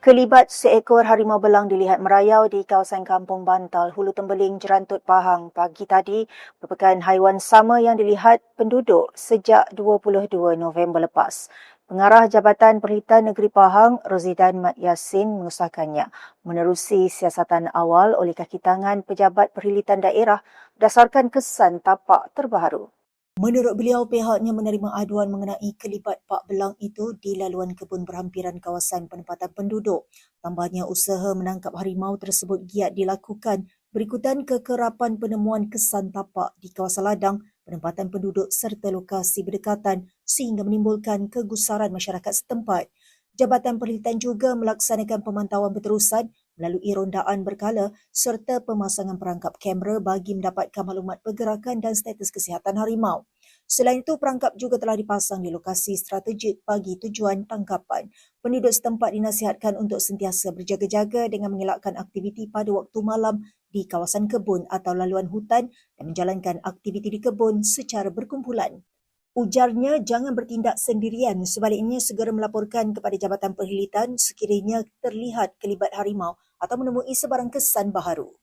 Kelibat seekor harimau belang dilihat merayau di kawasan Kampung Bantal, Hulu Tembeling, Jerantut Pahang pagi tadi merupakan haiwan sama yang dilihat penduduk sejak 22 November lepas. Pengarah Jabatan Perhilitan Negeri Pahang, Rozidan Mat Yassin mengesahkannya menerusi siasatan awal oleh kaki tangan Pejabat Perhilitan Daerah berdasarkan kesan tapak terbaru. Menurut beliau, pihaknya menerima aduan mengenai kelibat pak belang itu di laluan kebun berhampiran kawasan penempatan penduduk. Tambahnya, usaha menangkap harimau tersebut giat dilakukan berikutan kekerapan penemuan kesan tapak di kawasan ladang, penempatan penduduk serta lokasi berdekatan sehingga menimbulkan kegusaran masyarakat setempat. Jabatan Perhilitan juga melaksanakan pemantauan berterusan melalui rondaan berkala serta pemasangan perangkap kamera bagi mendapatkan maklumat pergerakan dan status kesihatan harimau. Selain itu, perangkap juga telah dipasang di lokasi strategik bagi tujuan tangkapan. Penduduk setempat dinasihatkan untuk sentiasa berjaga-jaga dengan mengelakkan aktiviti pada waktu malam di kawasan kebun atau laluan hutan dan menjalankan aktiviti di kebun secara berkumpulan. Ujarnya jangan bertindak sendirian, sebaliknya segera melaporkan kepada Jabatan Perhilitan sekiranya terlihat kelibat harimau atau menemui sebarang kesan baharu.